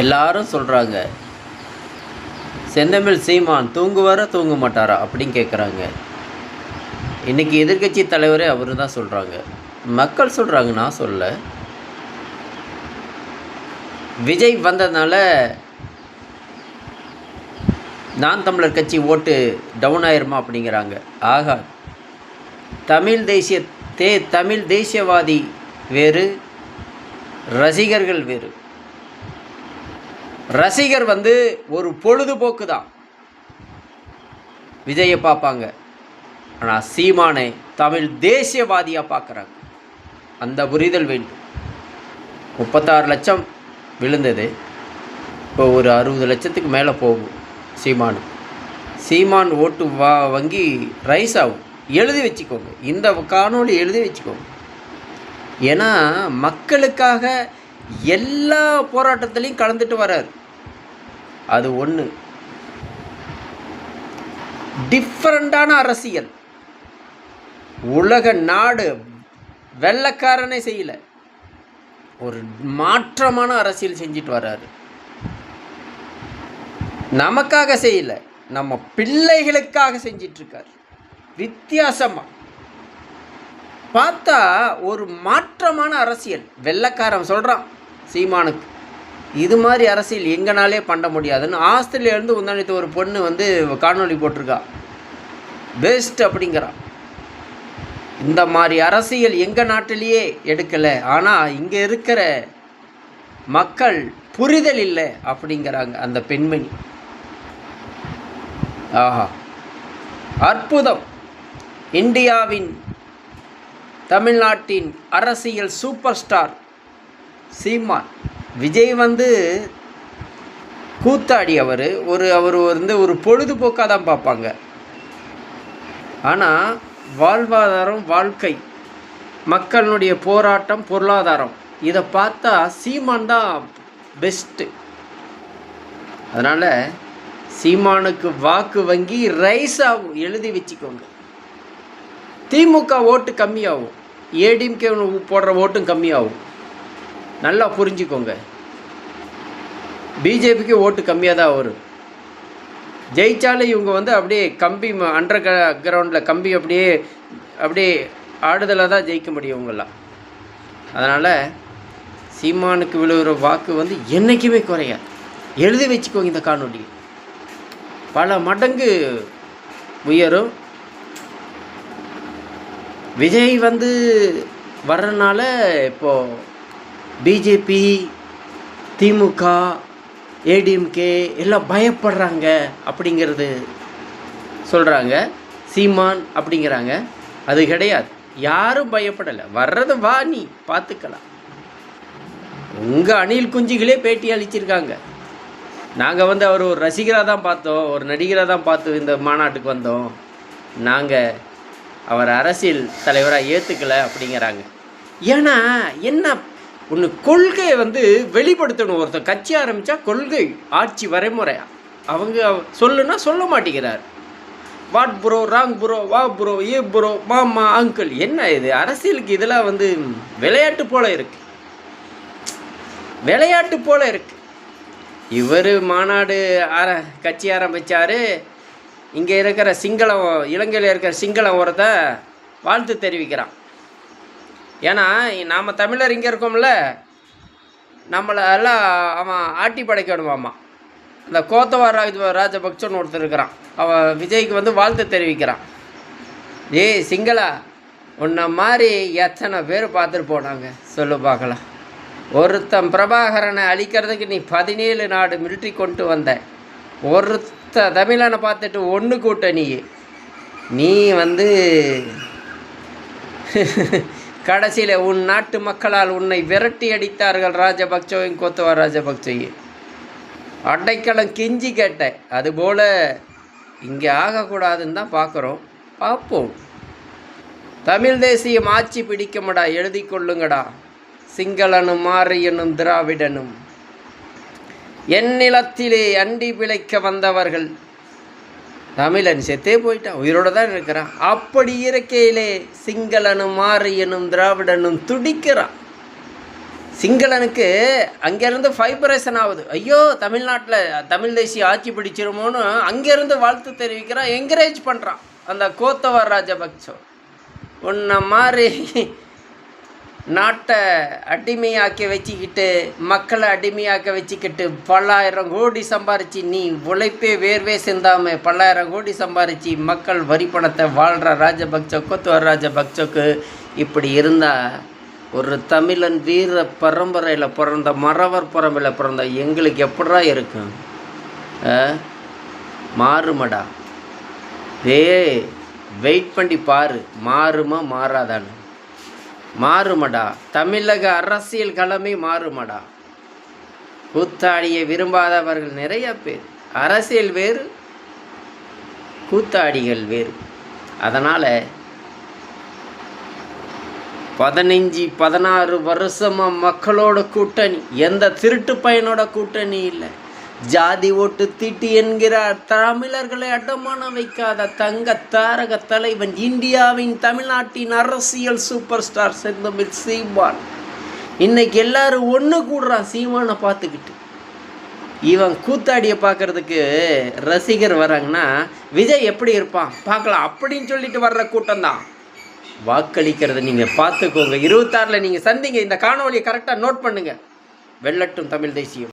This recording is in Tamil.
எல்லாரும் சொல்கிறாங்க செந்தமிழ் சீமான் தூங்குவாரா தூங்க மாட்டாரா அப்படின்னு கேட்குறாங்க இன்றைக்கி எதிர்க்கட்சி தலைவரே அவர் தான் சொல்கிறாங்க மக்கள் சொல்கிறாங்க நான் சொல்ல. விஜய் வந்ததுனால நான் தமிழர் கட்சி ஓட்டு டவுன் ஆயிருமா அப்படிங்கிறாங்க. ஆகா தமிழ் தேசிய தே தமிழ் தேசியவாதி வேறு ரசிகர்கள் வேறு. ரசிகர் வந்து ஒரு பொழுதுபோக்கு தான் விஜயை பார்ப்பாங்க. ஆனால் சீமானை தமிழ் தேசியவாதியாக பார்க்குறாங்க. அந்த புரிதல் வேண்டும். முப்பத்தாறு லட்சம் விழுந்தது. இப்போ ஒரு அறுபது லட்சத்துக்கு மேலே போகும் சீமானு. சீமான் ஓட்டு வா வங்கி ரைஸ் ஆகும். எழுதி வச்சுக்கோங்க. இந்த காணொளி எழுதி வச்சுக்கோங்க. ஏன்னா மக்களுக்காக எல்லா போராட்டத்திலையும் கலந்துட்டு வரார். அது ஒன்று டிஃப்ரெண்டான அரசியல். உலக நாடு வெள்ளக்காரனே செய்யலை. ஒரு மாற்றமான அரசியல் செஞ்சுட்டு வர்றாரு நமக்காக செய்யலை. நம்ம பிள்ளைகளுக்காக செஞ்சிட்ருக்கார் வித்தியாசமாக பார்த்தா ஒரு மாற்றமான அரசியல். வெள்ளைக்காரன் சொல்கிறான் சீமானுக்கு இது மாதிரி அரசியல் எங்கனாலே பண்ண முடியாதுன்னு ஆஸ்திரேலியாவிலேருந்து உந்தானித்து ஒரு பொண்ணு வந்து காணொளி போட்டிருக்கா. பெஸ்ட் அப்படிங்கிறான் இந்த மாதிரி அரசியல் எங்கள் நாட்டிலேயே எடுக்கலை. ஆனால் இங்கே இருக்கிற மக்கள் புரிதல் இல்லை அப்படிங்கிறாங்க அந்த பெண்மணி. ஆஹா. அற்புதம். இந்தியாவின் தமிழ்நாட்டின் அரசியல் சூப்பர் ஸ்டார் சீமான். விஜய் வந்து கூத்தாடி அவர். ஒரு அவர் வந்து ஒரு பொழுதுபோக்காக தான் பார்ப்பாங்க. ஆனால் வாழ்வாதாரம் வாழ்க்கை மக்களுடைய போராட்டம் பொருளாதாரம் இதை பார்த்தா சீமான் தான் பெஸ்ட்டு அதனால் சீமானுக்கு வாக்கு வங்கி ரைஸ் ஆகும். எழுதி வச்சுக்கோங்க. திமுக ஓட்டு கம்மியாகும். ஏடிஎம்கே போடுற ஓட்டும் கம்மியாகும். நல்லா புரிஞ்சுக்கோங்க. பிஜேபிக்கு ஓட்டு கம்மியாக தான் வரும். ஜெயிச்சாலும் இவங்க வந்து அப்படியே கம்பி அண்டர் க கிரவுண்டில் கம்பி அப்படியே அப்படியே ஆடுதலாக தான் ஜெயிக்க முடியும் இவங்கெல்லாம். அதனால் சீமானுக்கு விழுகிற வாக்கு வந்து என்றைக்குமே குறையாது எழுதி வச்சுக்கோங்க இந்த காணொலி. பல மடங்கு உயரும். விஜய் வந்து வர்றதுனால இப்போது பிஜேபி திமுக ஏடிஎம்கே எல்லாம் பயப்படுறாங்க அப்படிங்கிறது சொல்கிறாங்க சீமான் அப்படிங்கிறாங்க. அது கிடையாது. யாரும் பயப்படலை. வர்றது வா நீ பார்த்துக்கலாம். உங்கள் அணில் குஞ்சுகளே பேட்டி அளிச்சிருக்காங்க. நாங்கள் வந்து அவர் ஒரு ரசிகராக தான் பார்த்தோம். ஒரு நடிகராக தான் பார்த்து இந்த மாநாட்டுக்கு வந்தோம். நாங்கள் அவர் அரசியல் தலைவராக ஏற்றுக்கலை அப்படிங்கிறாங்க. ஏன்னா என்ன? ஒன்று கொள்கையை வந்து வெளிப்படுத்தணும். ஒருத்தர் கட்சி ஆரம்பித்தா கொள்கை ஆட்சி வரைமுறை. அவங்க சொல்லுன்னா சொல்ல மாட்டேங்கிறார். வாட் ப்ரோ ராங் ப்ரோ வா ப்ரோ ஏ ப்ரோ மாமா அங்கிள் என்ன இது? அரசியலுக்கு இதெல்லாம் வந்து விளையாட்டு போல இருக்கு. விளையாட்டு போல இருக்கு. இவர் மாநாடு ஆர கட்சி ஆரம்பித்தார் இங்கே இருக்கிற சிங்களம் இலங்கையில் இருக்கிற சிங்கள ஒருத்த வாழ்த்து தெரிவிக்கிறான். ஏன்னா நாம் தமிழர் இங்கே இருக்கோம்ல நம்மளை எல்லாம் அவன் ஆட்டி படைக்கணுமாம்மா இந்த கோத்தவா ராஜ ராஜபக்சன்னு ஒருத்தர் இருக்கிறான். அவன் விஜய்க்கு வந்து வாழ்த்து தெரிவிக்கிறான். ஏய் சிங்களா உன்னை மாதிரி எத்தனை பேர் பார்த்துட்டு போனாங்க? சொல்லு பார்க்கலாம். ஒருத்தன் பிரபாகரனை அழிக்கிறதுக்கு நீ பதினேழு நாடு மிலிட்ரி கொண்டு வந்த. ஒருத்த தமிழனை பார்த்துட்டு ஒன்று கூட்ட நீ. நீ வந்து கடைசியில் உன் நாட்டு மக்களால் உன்னை விரட்டி அடித்தார்கள் ராஜபக்சவையும் கோத்தவா ராஜபக்சோயும் அடைக்கலம் கெஞ்சி கேட்டேன். அதுபோல் இங்கே ஆகக்கூடாதுன்னு தான் பார்க்குறோம். பார்ப்போம். தமிழ் தேசியம் ஆட்சி பிடிக்குமடா. எழுதி கொள்ளுங்கடா. சிங்களனும் மாரியனும் திராவிடனும். என்னிலத்திலே அண்டி பிழைக்க வந்தவர்கள். தமிழன் செத்தே போயிட்டான் உயிரோடு தான் இருக்கிறான். அப்படி இருக்கையிலே சிங்களனும் மாரியனும் திராவிடனும் துடிக்கிறான். சிங்களனுக்கு அங்கேருந்து ஃபைபரேஷன் ஆகுது. ஐயோ தமிழ்நாட்டில் தமிழ் தேசிய ஆட்சி பிடிச்சிருமோன்னு அங்கேருந்து வாழ்த்து தெரிவிக்கிறான் என்கரேஜ் பண்ணுறான் அந்த கோத்தவர் ராஜபக்சோ. உன்ன மாதிரி நாட்டை அடிமையாக்கி வச்சுக்கிட்டு மக்களை அடிமையாக்க வச்சுக்கிட்டு பல்லாயிரம் கோடி சம்பாரித்து நீ உழைப்பே வேர்வே சிந்தாமல் பல்லாயிரம் கோடி சம்பாரித்து மக்கள் வரி பணத்தை வாழ்கிற ராஜபக்சோக்கோ கொத்துவர் ராஜபக்சோக்கு இப்படி இருந்தால் ஒரு தமிழன் வீர பரம்பரையில் பிறந்த மறவர் பரம்பரையில் பிறந்த எங்களுக்கு எப்படா இருக்கும்? ஆ? மாறுமடா. ஏய் வெயிட் பண்ணி பாரு. மாறுமா மாறாதான்னு. மாறுமடா. தமிழக அரசியல் களமே மாறுமடா. கூத்தாடியை விரும்பாதவர்கள் நிறைய பேர். அரசியல் வேறு கூத்தாடிகள் வேறு. அதனால் பதினஞ்சு பதினாறு வருஷமாக மக்களோட கூட்டணி எந்த திருட்டு பையனோட கூட்டணி இல்லை. ஜாதி ஓட்டு தீட்டு என்கிறார். தமிழர்களை அடமானம் வைக்காத தங்க தாரக தலைவன் இந்தியாவின் தமிழ்நாட்டின் அரசியல் சூப்பர் ஸ்டார் செந்தமிழ் சீமான். இன்னைக்கு எல்லாரும் ஒன்று கூடுறான் சீமானை பார்த்துக்கிட்டு. இவன் கூத்தாடியை பார்க்கறதுக்கு ரசிகர் வராங்கன்னா விஜய் எப்படி இருப்பான்? பார்க்கலாம். அப்படின்னு சொல்லிட்டு வர்ற கூட்டம் தான் வாக்களிக்கிறத நீங்கள் பார்த்துக்கோங்க. இருபத்தாறில் நீங்கள் சந்திங்க. இந்த காணொலியை கரெக்டாக நோட் பண்ணுங்கள் வெள்ளட்டும் தமிழ் தேசியம்.